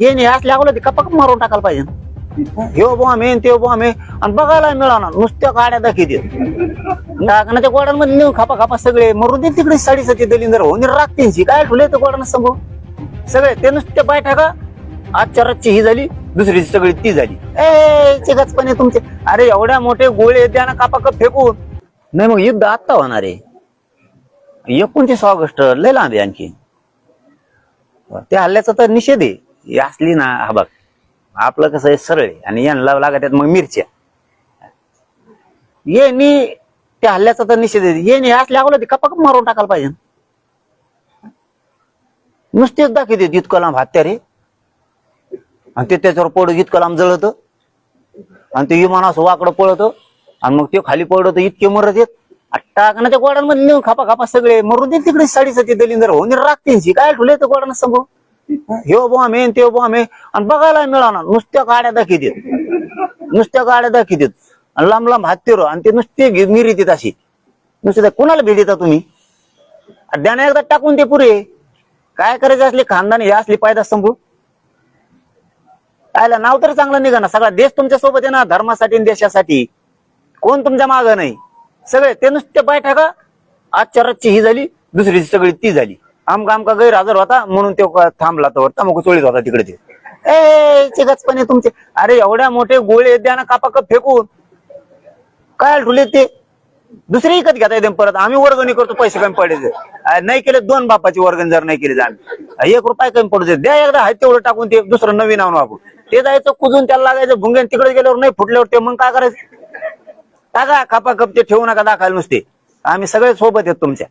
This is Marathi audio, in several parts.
हे नाही असं लागलं ते कपाक मारून टाकायला पाहिजे. हे बो आम्ही ते बो आम्ही आणि बघायला मिळाला नुसत्या गाड्या दाखवते टाकण्याच्या गोड्यांमध्ये नेऊन खापा खापा सगळे. मरून दे तिकडे साडेसाती दलिंदर होऊन राखते काय ठुले तर गोड्यांना सांगू? सगळे ते नुसते बायठा का? आजच्या रातची ही झाली दुसरीची सगळी ती झाली. ए चिगचपणे तुमचे. अरे एवढ्या मोठे गोळे द्या ना कापा कप फेकून. नाही मग युद्ध आत्ता होणार आहे. एकोणतीस ऑगस्ट लय लांब आहे आणखी. त्या हल्ल्याचा तर निषेध आहे. ही असली ना हा बघ. आपलं कसं आहे सरळ आहे. आणि यांना लागत मग मिरच्या. ये नी त्या हल्ल्याचा तर निषेध आहे. ये नी असल्या अगोदर ते कपाक मारून टाकायला पाहिजे नुसतेच दाखवते इतकं लांब हत्यारे. आणि ते त्याच्यावर पडत इतकं लांब जळत. आणि ते विमान असं वाकडं पळत. आणि मग ते खाली पडत इतके मरत येत टाकण्याच्या गोडांमध्ये नेऊन खापा खापा सगळे. मरून दे तिकडे साडेसाती दलिंदर. होऊन राखते काय ठुले तर गोडानं समोर हे बो आम्ही ते बो आम्ही आणि बघायला मिळाणार नुसत्या गाड्या दाखवतात नुसत्या गाड्या दाखवतात आणि लांब लांब हातीर आणि ते नुसते घे- देत अशी. नुसते त्या कुणाला भेट देता तुम्ही? द्याने एकदा टाकून ते पुरे. काय करायचे असले खानदान हे असली पायदा संभू? आयला नाव तर चांगलं निघा ना. सगळा देश तुमच्यासोबत आहे ना धर्मासाठी आणि देशासाठी. कोण तुमच्या माग नाही. सगळे ते नुसते बैठका का आजच्या रातची ही झाली दुसरीची सगळी ती झाली. आमका आमका गैरहजर होता म्हणून तो थांबला तर मग चोळीत होता तिकडे ते ए चिगचपणे तुमचे. अरे एवढ्या मोठे गोळे द्या ना कापाकप फेकून. काय ठुले ते? दुसरी इकत घेता येते परत. आम्ही वर्गणी करतो पैसे कमी पडायचे. नाही केले दोन बापाची वर्गणी जर नाही केली तर आम्ही. एक रुपये कमी पडू दे द्या एकदा हाय तेवढं टाकून ते दुसरं नवीन आणून वापरू ते जायचं कुजून त्याला लागायचं भुंगेन तिकडे गेल्यावर नाही फुटल्यावर ते मग काय करायचं? टाका खापा कप ते ठेवू नका दाखायला नुसते. आम्ही सगळे सोबत आहेत तुमच्या.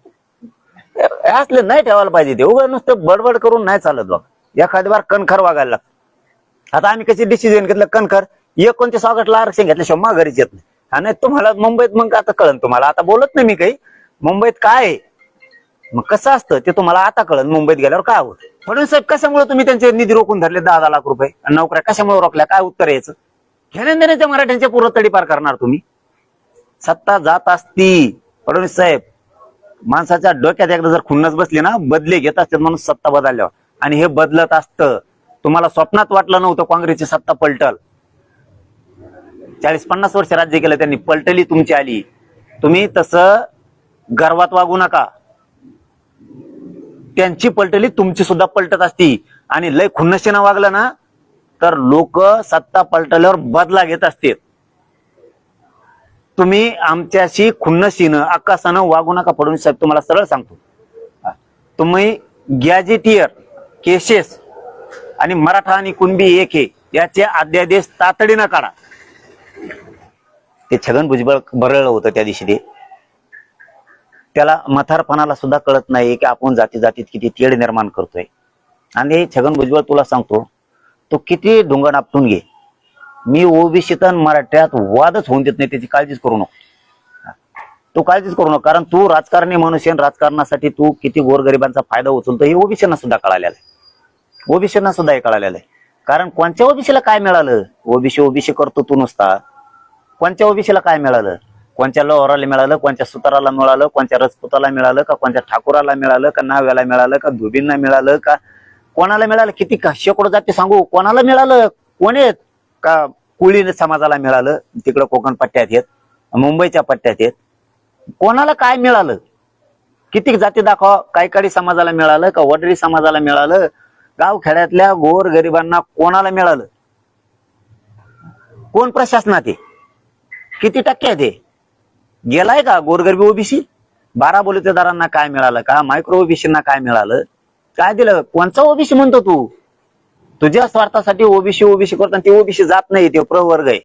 असले नाही ठेवायला पाहिजे ते. उगा नुसतं बडबड करून नाही चालत बघ. एखाद्या बार कणखर वागायला लागतं. आता आम्ही कशी डिसिजन घेतलं कणखर? एकोणतीस ऑगस्टला आरक्षण घेतल्याशिवाय माघारीच येत नाही. आणि तुम्हाला मुंबईत मग आता कळन तुम्हाला. आता बोलत नाही मी काही. मुंबईत काय? आहे मग कसं असतं? ते तुम्हाला आता कळन. मुंबईत गेल्यावर काय होतं? म्हणून साहेब कशामुळे तुम्ही त्यांचे निधी रोखून धरले? दहा दहा लाख रुपये. आणि नोकऱ्या कशामुळे रोखल्या? काय उत्तर यायचं घेण्या देण्याच्या मराठ्यांच्या पूर्व तडीपार करणार तुम्ही. सत्ता जात असती फडणवीस साहेब. माणसाच्या डोक्यात एकदा जर खुन्नस बसली ना बदले घेत असतात म्हणून सत्ता बदलल्यावर. आणि हे बदलत असतं. तुम्हाला स्वप्नात वाटलं नव्हतं काँग्रेसची सत्ता पलटल. चाळीस पन्नास वर्ष राज्य केलं त्यांनी पलटली तुमची आली. तुम्ही तसं गर्वात वागू नका. त्यांची पलटली तुमची सुद्धा पलटत असती. आणि लय खुन्नशीनं वागलं ना तर लोक सत्ता पलटल्यावर बदला घेत असतील. तुम्ही आमच्याशी खुन्नशीनं आकाशानं वागू नका फडणवीस साहेब तुम्हाला सरळ सांगतो. तुम्ही गॅजेटियर केसेस आणि मराठा आणि कुणबी एक हे याचे अध्यादेश तातडीनं काढा. ते छगन भुजबळ बरळलं होतं त्या दिवशी ते. त्याला मथारपणाला सुद्धा कळत नाही की आपण जाती जातीत किती तेढ निर्माण करतोय. आणि छगन भुजबळ तुला सांगतो तो किती ढुंगण आपटून घे. मी ओबीसीत आणि मराठ्यात वादच होऊन देत नाही त्याची काळजीच करू नको. तू काळजीच करू नको कारण तू राजकारणी मनुष्य राजकारणासाठी तू किती गोरगरिबांचा फायदा उचलतो हे ओबीसीना सुद्धा कळालेलं आहे. ओबीसीना सुद्धा हे कळालेलं आहे. कारण कोणत्या ओबीसीला काय मिळालं? ओबीसी ओबीसी करतो तू नुसता. कोणत्या ओबीसीला काय मिळालं? कोणत्या लोहराला मिळालं कोणत्या सुताराला मिळालं कोणत्या रजपुताला मिळालं का कोणत्या ठाकुराला मिळालं का नाव्याला मिळालं का धुबींना मिळालं का कोणाला मिळालं? किती का शेकडो जाती सांगू? कोणाला मिळालं? कोण आहेत? का कुळी समाजाला मिळालं तिकडं कोकण पट्ट्यात येत मुंबईच्या पट्ट्यात येत. कोणाला काय मिळालं? किती जाती दाखवा कायकाडी समाजाला मिळालं का वडरी समाजाला मिळालं? गाव खेड्यातल्या गोर गरिबांना कोणाला मिळालं? कोण प्रशासनात आहे? किती टक्के आहे ते? गेलाय का गोरगरबी ओबीसी? बारा बोलतेदारांना काय मिळालं का? मायक्रो ओबीसीना काय मिळालं? काय दिलं? कोणचा ओबीसी म्हणतो तू? तुझ्या स्वार्थासाठी ओबीसी ओबीसी करतो ते ओबीसी जात नाही ते प्रवर्ग आहे.